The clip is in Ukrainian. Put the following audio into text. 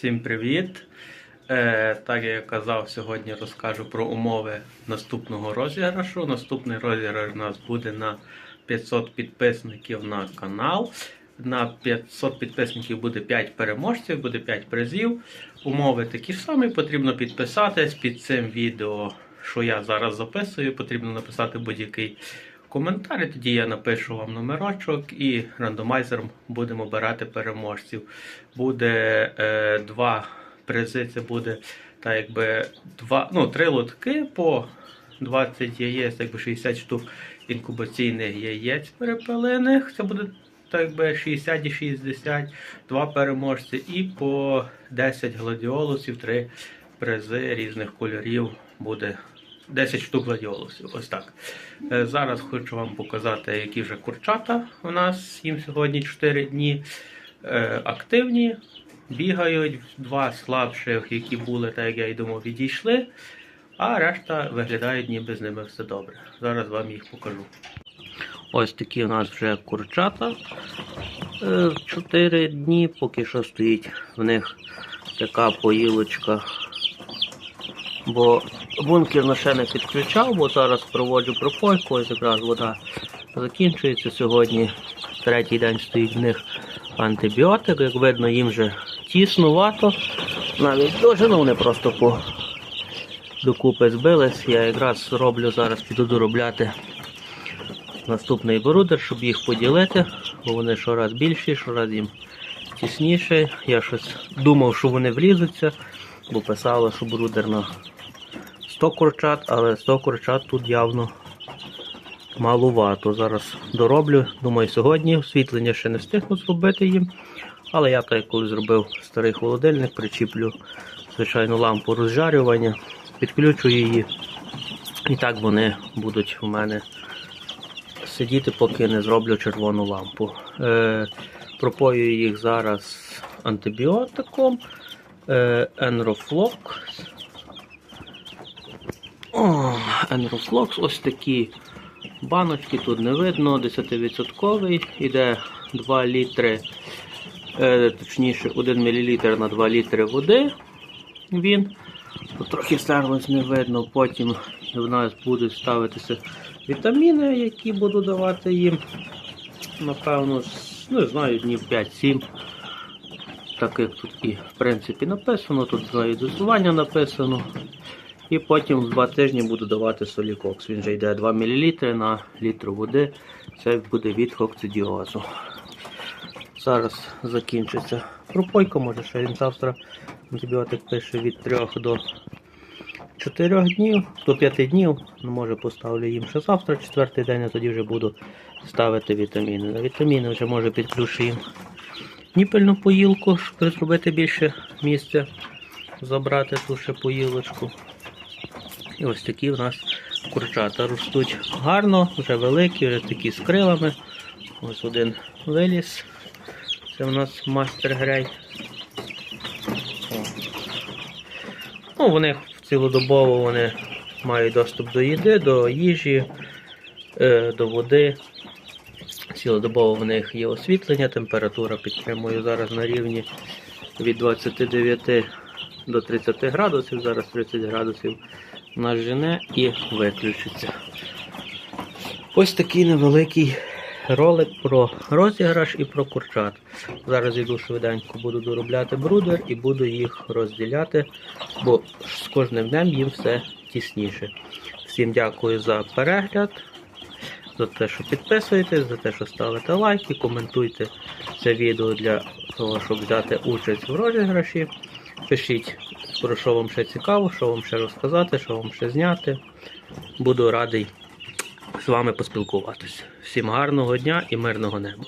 Всім привіт! Е, так як я казав, сьогодні розкажу про умови наступного розіграшу. Наступний розіграш у нас буде на 500 підписників на канал. На 500 підписників буде 5 переможців, буде 5 призів. Умови такі ж самі, потрібно підписатись під цим відео, що я зараз записую. Потрібно написати будь-який коментар. і Тоді я напишу вам номерочок і рандомайзером будемо обирати переможців. Буде е, два призи, це буде так якби два, ну, три лотки по 20 яєць, якби 60 штук інкубаційних яєць перепелених. Це буде так якби 60 і 60, два переможці, і по 10 гладіолусів, три призи різних кольорів буде 10 штук гладіолусів. Ось так. Е, Зараз хочу вам показати, які вже курчата у нас. Їм сьогодні 4 дні Е, активні, бігають. Два слабших, які були, так як я й думав, відійшли. А решта виглядають, ніби з ними все добре. Зараз вам їх покажу. Ось такі у нас вже курчата. Е, Чотири дні, поки що стоїть в них така поїлочка. Бо бункер ще не підключав, бо зараз проводжу пропойку, ось якраз вода закінчується сьогодні. Третій день стоїть в них антибіотик. Як видно, їм вже тіснувато. Навіть дуже, ну вони просто по докупи збились. Я якраз роблю зараз, піду доробляти наступний брудер, щоб їх поділити, бо вони щораз більші, щораз їм тісніше. Я щось думав, що вони влізуться, бо писало, що брудер на 100 курчат, але 100 курчат тут явно малувато. Зараз дороблю. Думаю, сьогодні освітлення ще не встигну зробити їм. Але я так коли зробив старий холодильник, причіплю звичайну лампу розжарювання, підключу її. І так вони будуть у мене сидіти, поки не зроблю червону лампу. Е, пропою їх зараз антибіотиком. Е, Enroflox. Enroflox, ось такі баночки, тут не видно, 10% іде 2 літри, е, точніше 1 мл на 2 літри води. Він. Трохи стерлось не видно, потім в нас будуть ставитися вітаміни, які буду давати їм. Напевно, не знаю, днів 5-7. Так як тут і в принципі написано, тут знаю дозування написано. І потім в 2 тижні буду давати солікокс. Він же йде 2 мл на літр води. Це буде від кокцидіозу. Зараз закінчиться пропойка, може ще він завтра антибіотик пише від 3 до 4 днів, до 5 днів. Ну, може поставлю їм ще завтра, четвертий день, а тоді вже буду ставити вітаміни. На вітаміни вже може підключу їм ніпельну поїлку, щоб зробити більше місця, забрати ту ще поїлочку. І ось такі в нас курчата ростуть гарно, вже великі, вже такі з крилами. Ось один виліз. Це у нас мастер грей. Ну, вони цілодобово вони мають доступ до їди, до їжі, е, до води. Цілодобово в них є освітлення, температура підтримую зараз на рівні від 29 до 30 градусів, зараз 30 градусів нас жене і виключиться. Ось такий невеликий ролик про розіграш і про курчат. Зараз йду швиденько, буду доробляти брудер і буду їх розділяти, бо з кожним днем їм все тісніше. Всім дякую за перегляд, за те, що підписуєтесь, за те, що ставите лайки, коментуйте це відео для того, щоб взяти участь в розіграші. Пишіть, про що вам ще цікаво, що вам ще розказати, що вам ще зняти. Буду радий з вами поспілкуватися. Всім гарного дня і мирного неба.